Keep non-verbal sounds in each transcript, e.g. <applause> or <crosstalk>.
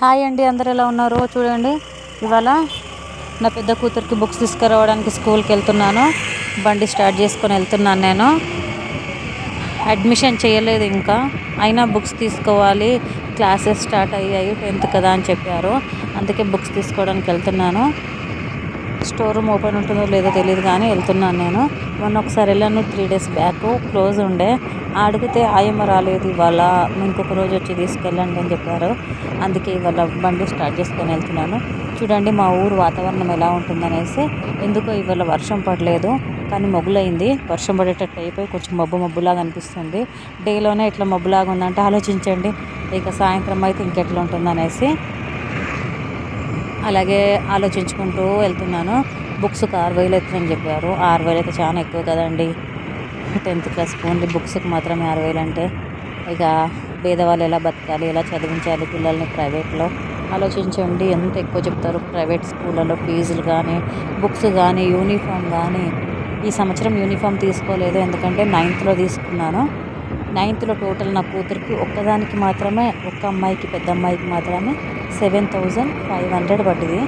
Hi అండి అందరు ఎలా ఉన్నారు చూడండి. ఇవాళ నా పెద్ద కూతురికి బుక్స్ తీసుకురావడానికి స్కూల్కి వెళ్తున్నాను. బండి స్టార్ట్ చేసుకొని వెళ్తున్నాను నేను. అడ్మిషన్ చేయలేదు ఇంకా. అయినా బుక్స్ తీసుకోవాలి. క్లాసెస్ స్టార్ట్ అయ్యాయి టెన్త్ కదా అని చెప్పారు. అందుకే బుక్స్ తీసుకోవడానికి వెళ్తున్నాను. స్టోర్ రూమ్ ఓపెన్ ఉంటుందో లేదో తెలియదు కానీ వెళ్తున్నాను నేను. మొన్న ఒకసారి వెళ్ళాను త్రీ డేస్ బ్యాక్ క్లోజ్ ఉండే. అడిగితే ఆయమ్మ రాలేదు ఇవాళ ఇంకొక రోజు వచ్చి తీసుకెళ్ళండి అని చెప్పారు. అందుకే ఇవాళ బండి స్టార్ట్ చేసుకొని వెళ్తున్నాను. చూడండి మా ఊరు వాతావరణం ఎలా ఉంటుందనేసి. ఎందుకో ఇవాళ వర్షం పడలేదు కానీ మొగ్గులైంది వర్షం పడేటట్టు అయిపోయి కొంచెం మబ్బు మబ్బులాగా అనిపిస్తుంది. డేలోనే ఇట్లా మబ్బులాగా ఉందంటే ఆలోచించండి. ఇక సాయంత్రం అయితే ఇంకెట్లా ఉంటుందనేసి. అలాగే ఆలోచించుకుంటూ వెళ్తున్నాను. బుక్స్కి ఆరు వేలు అవుతుందని చెప్పారు. ఆరు వేలు అయితే చాలా ఎక్కువ కదండి. టెన్త్ క్లాస్ ఓన్లీ బుక్స్కి మాత్రమే ఆరు వేలు అంటే ఇక పేదవాళ్ళు ఎలా బతకాలి ఎలా చదివించాలి పిల్లల్ని ప్రైవేట్లో ఆలోచించండి. ఎంత ఎక్కువ చెప్తారు ప్రైవేట్ స్కూళ్ళలో ఫీజులు కానీ బుక్స్ కానీ యూనిఫామ్ కానీ. ఈ సంవత్సరం యూనిఫామ్ తీసుకోలేదు ఎందుకంటే నైన్త్లో తీసుకున్నాను. నైన్త్లో టోటల్ నా కూతురికి ఒక్కదానికి మాత్రమే ఒక్క అమ్మాయికి పెద్ద అమ్మాయికి మాత్రమే సెవెన్ థౌజండ్ ఫైవ్ హండ్రెడ్ పడ్డది.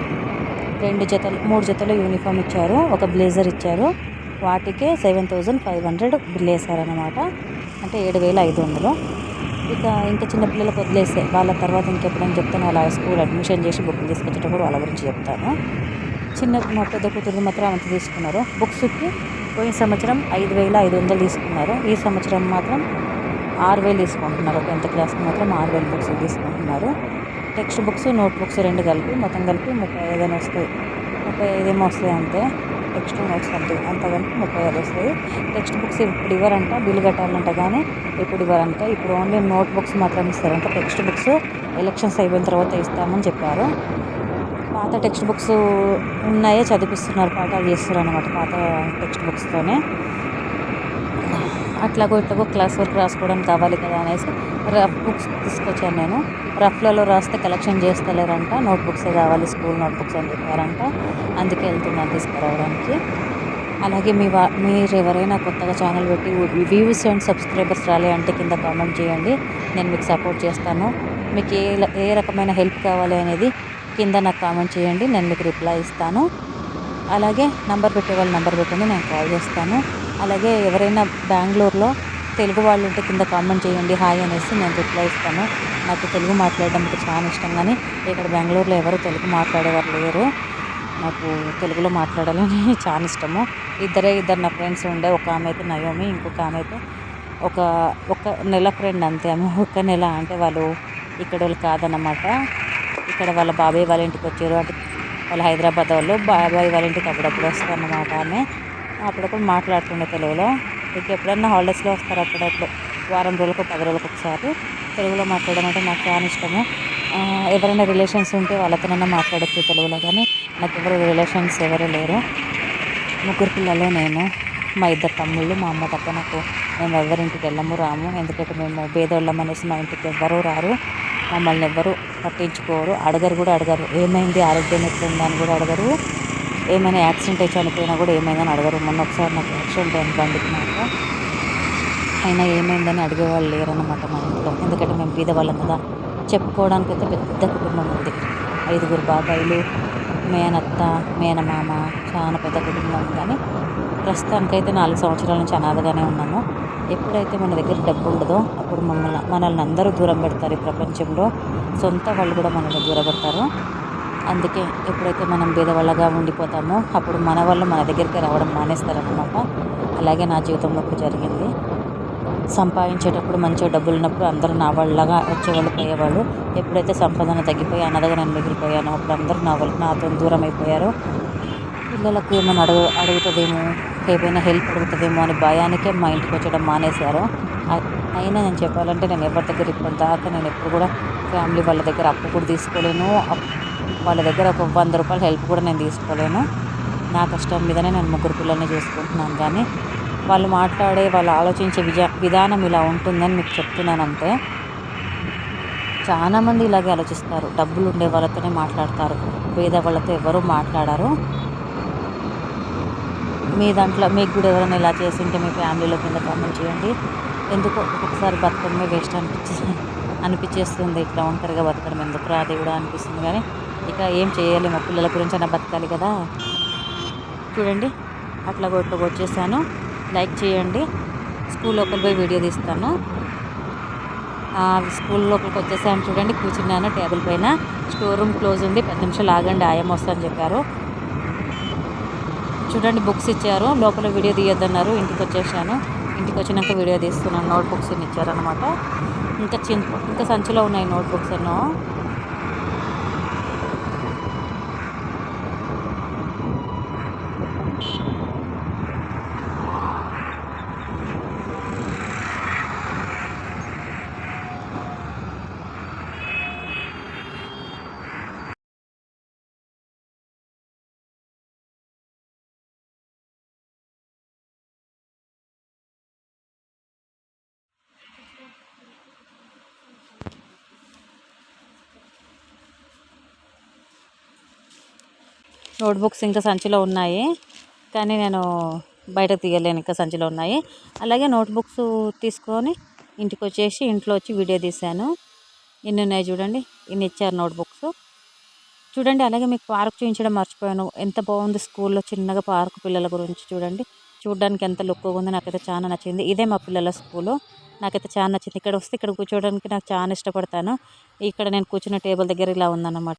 రెండు జతలు మూడు జతలు యూనిఫామ్ ఇచ్చారు. ఒక బ్లేజర్ ఇచ్చారు. వాటికే seven thousand five hundred bill వేసారనమాట అంటే ఏడు వేల ఐదు వందలు. ఇక ఇంకా చిన్నపిల్లలకు వదిలేసే వాళ్ళ తర్వాత ఇంకెప్పుడైనా చెప్తాను. వాళ్ళ స్కూల్ అడ్మిషన్ చేసి బుక్లు తీసుకొచ్చేటప్పుడు వాళ్ళ గురించి చెప్తాను. చిన్న మా పెద్ద కూతురు మాత్రం అంత తీసుకున్నారు. బుక్స్కి పోయిన సంవత్సరం ఐదు వేల ఐదు వందలు తీసుకున్నారు. ఈ సంవత్సరం మాత్రం ఆరు వేలు తీసుకుంటున్నారు. టెన్త్ క్లాస్కి మాత్రం ఆరు వేలు బుక్స్ తీసుకుంటున్నారు. టెక్స్ట్ బుక్స్ నోట్ బుక్స్ రెండు కలిపి మొత్తం కలిపి ముప్పై ఐదు అని వస్తాయి. ముప్పై ఐదు ఏమో వస్తాయి అంతే. టెక్స్ట్ నోట్స్ అంతే అంత కలిపి ముప్పై ఐదు వస్తాయి. టెక్స్ట్ బుక్స్ ఇప్పుడు ఇవ్వరంట బిల్లు కట్టాలంట కానీ ఇప్పుడు ఇవ్వరంట ఇప్పుడు ఓన్లీ నోట్ బుక్స్ మాత్రం ఇస్తారంట. టెక్స్ట్ బుక్స్ ఎలక్షన్స్ అయిపోయిన తర్వాత ఇస్తామని చెప్పారు. పాత టెక్స్ట్ బుక్స్ ఉన్నాయే చదివిస్తున్నారు పాఠాలు చేస్తున్నారు అనమాట పాత టెక్స్ట్ బుక్స్తోనే అట్లాగో ఇట్లాగో క్లాస్ వర్క్ రాసుకోవడానికి కావాలి కదా అనేసి రఫ్ బుక్స్ తీసుకొచ్చాను నేను. రఫ్లలో రాస్తే కలెక్షన్ చేస్తలేరంట. నోట్బుక్సే కావాలి స్కూల్ నోట్బుక్స్ అని చెప్పారంట. అందుకే వెళ్తున్నాను తీసుకురావడానికి. అలాగే మీ వా మీరు ఎవరైనా కొత్తగా ఛానల్ పెట్టి వ్యూస్ అండ్ సబ్స్క్రైబర్స్ రాలే అంటే కింద కామెంట్ చేయండి. నేను మీకు సపోర్ట్ చేస్తాను. మీకు ఏ ఏ రకమైన హెల్ప్ కావాలి అనేది కింద నాకు కామెంట్ చేయండి. నేను మీకు రిప్లై ఇస్తాను. అలాగే నంబర్ పెట్టే వాళ్ళు నంబర్ పెట్టండి. నేను కాల్ చేస్తాను. అలాగే ఎవరైనా బెంగళూరులో తెలుగు వాళ్ళు ఉంటే కింద కామెంట్ చేయండి హాయ్ అనేసి నేను రిప్లై ఇస్తాను. నాకు తెలుగు మాట్లాడడం చాలా ఇష్టం కానీ ఇక్కడ బెంగళూరులో ఎవరు తెలుగు మాట్లాడేవారు లేరు. నాకు తెలుగులో మాట్లాడాలని <laughs> చాలా ఇష్టము. ఇద్దరే ఇద్దరు నా ఫ్రెండ్స్ ఉండే ఒక ఆమె అయితే నయోమి ఇంకొక ఆమె అయితే ఒక ఒక నెల ఫ్రెండ్ అంతే. ఆమె ఒక నెల అంటే వాళ్ళు ఇక్కడ వాళ్ళు కాదన్నమాట. ఇక్కడ వాళ్ళ బాబాయ్ వాళ్ళ ఇంటికి వచ్చారు. అంటే వాళ్ళు హైదరాబాద్ వాళ్ళు. బాబాయ్ వాళ్ళ ఇంటికి అప్పుడప్పుడు వస్తారు అనమాట ఆమె. అప్పుడప్పుడు మాట్లాడుతుండే తెలుగులో. మీకు ఎప్పుడన్నా హాలిడేస్లో వస్తారు అప్పుడప్పుడు? వారం రోజులకు పది రోజులకు ఒకసారి. తెలుగులో మాట్లాడడం అంటే నాకు చాలా ఇష్టము. ఎవరైనా రిలేషన్స్ ఉంటే వాళ్ళతోనైనా మాట్లాడచ్చు తెలుగులో కానీ నాకు ఎవరు రిలేషన్స్ ఎవరు లేరు. ముగ్గురు పిల్లలు నేను మా ఇద్దరు తమ్ముళ్ళు మా అమ్మ తప్ప నాకు మేము ఎవరింటికి వెళ్ళము రాము. ఎందుకంటే మేము పేదోళ్ళం అనేసి మా ఇంటికి ఎవ్వరూ రారు. మమ్మల్ని ఎవ్వరు పట్టించుకోరు. అడగరు కూడా అడగరు. ఏమైంది? ఆరోగ్యం ఎట్లుందని కూడా అడగరు. ఏమైనా యాక్సిడెంట్ అయి చనిపోయినా కూడా ఏమైందని అడగరు. మొన్న ఒకసారి నాకు యాక్సిడెంట్ అయింది బండికి నాకు అయినా ఏమైందని అడిగేవాళ్ళు లేరన్నమాట మా ఇంట్లో. ఎందుకంటే మేము బీదవాళ్ళం కదా. చెప్పుకోవడానికి అయితే పెద్ద కుటుంబం ఉంది. ఐదుగురు బాబాయిలు మేనత్త మేనమామ చాలా పెద్ద కుటుంబం. కానీ ప్రస్తుతానికైతే నాలుగు సంవత్సరాల నుంచి అనాథగానే ఉన్నాము. ఎప్పుడైతే మన దగ్గర డబ్బు ఉండదో అప్పుడు మమ్మల్ని మనల్ని అందరూ దూరం పెడతారు ఈ ప్రపంచంలో. సొంత వాళ్ళు కూడా మనల్ని దూరం పెడతారు. అందుకే ఎప్పుడైతే మనం బీదవాళ్ళగా ఉండిపోతామో అప్పుడు మన వాళ్ళు మన దగ్గరికి రావడం మానేస్తారనమాట అలాగే నా జీవితంలో కూడా జరిగింది. సంపాదించేటప్పుడు మంచిగా డబ్బులు ఉన్నప్పుడు అందరూ నా వాళ్ళలాగా వచ్చేవాళ్ళు పోయేవాళ్ళు. ఎప్పుడైతే సంపాదన తగ్గిపోయి అన్నదగా నేను మిగిలిపోయానో అప్పుడు అందరూ నా వాళ్ళు నాతో దూరం అయిపోయారు. పిల్లలకు ఏమైనా అడుగు అడుగుతుందేమో ఏమైనా హెల్ప్ అడుగుతుందేమో అని భయానికే మా ఇంటికి వచ్చడం మానేశారు. అయినా నేను చెప్పాలంటే నేను ఎవరి దగ్గర ఇప్పటిదాకా నేను ఎప్పుడు కూడా ఫ్యామిలీ వాళ్ళ దగ్గర అప్పు కూడా తీసుకోలేను. వాళ్ళ దగ్గర ఒక వంద రూపాయలు హెల్ప్ కూడా నేను తీసుకోలేను. నా కష్టం మీదనే నేను ముగ్గురు పిల్లల్ని చూసుకుంటున్నాను. కానీ వాళ్ళు మాట్లాడే వాళ్ళు ఆలోచించే విజా విధానం ఇలా ఉంటుందని మీకు చెప్తున్నాను అంతే చాలామంది ఇలాగే ఆలోచిస్తారు. డబ్బులు ఉండే వాళ్ళతోనే మాట్లాడతారు. పేదవాళ్ళతో ఎవరు మాట్లాడారు. మీ దాంట్లో మీకు కూడా ఎవరైనా ఇలా చేసి ఉంటే మీ ఫ్యామిలీలో కింద కామెంట్ చేయండి. ఎందుకో ఒక్కొక్కసారి బతకడమే వేస్ట్ అనిపించే అనిపించేస్తుంది ఇట్లా ఒంటరిగా బతకడం. ఎందుకు రా దేవుడా అనిపిస్తుంది. కానీ ఇక ఏం చేయాలి? మా పిల్లల గురించి అన్న బతకాలి కదా? చూడండి అట్లా ఇట్లా వచ్చేసాను లైక్ చేయండి. స్కూల్ లోపల పోయి వీడియో తీస్తాను. స్కూల్ లోపలికి వచ్చేసాను చూడండి. కూర్చున్నాను టేబుల్ పైన. స్టోర్ రూమ్ క్లోజ్ ఉంది. పది నిమిషాలు ఆగండి. ఆయం వస్తాను చెప్పారు. చూడండి బుక్స్ ఇచ్చారు. లోపల వీడియో తీయొద్దన్నారు. ఇంటికి వచ్చేసాను. ఇంటికి వచ్చినాక వీడియో తీస్తున్నాను. నోట్బుక్స్ ఇచ్చారనమాట ఇంకా చిన్న ఇంకా సంచిలో ఉన్నాయి నోట్బుక్స్ ఎన్నో. నోట్బుక్స్ ఇంకా సంచిలో ఉన్నాయి. కానీ నేను బయటకు తీయలేను ఇంకా సంచిలో ఉన్నాయి. అలాగే నోట్బుక్స్ తీసుకొని ఇంటికి వచ్చేసి ఇంట్లో వచ్చి వీడియో తీశాను. ఇన్ని ఉన్నాయి చూడండి ఇన్ని ఇచ్చారు నోట్బుక్స్. చూడండి అలాగే మీకు పార్క్ చూపించడం మర్చిపోయాను. ఎంత బాగుంది స్కూల్లో చిన్నగా పార్క్ పిల్లల గురించి చూడండి. చూడడానికి ఎంత లుక్గా ఉంది నాకైతే చాలా నచ్చింది. ఇదే మా పిల్లల స్కూలు. నాకైతే చాలా నచ్చింది. ఇక్కడ వస్తే ఇక్కడ కూర్చోవడానికి నాకు చాలా ఇష్టపడతాను. ఇక్కడ నేను కూర్చున్న టేబుల్ దగ్గర ఇలా ఉందన్నమాట.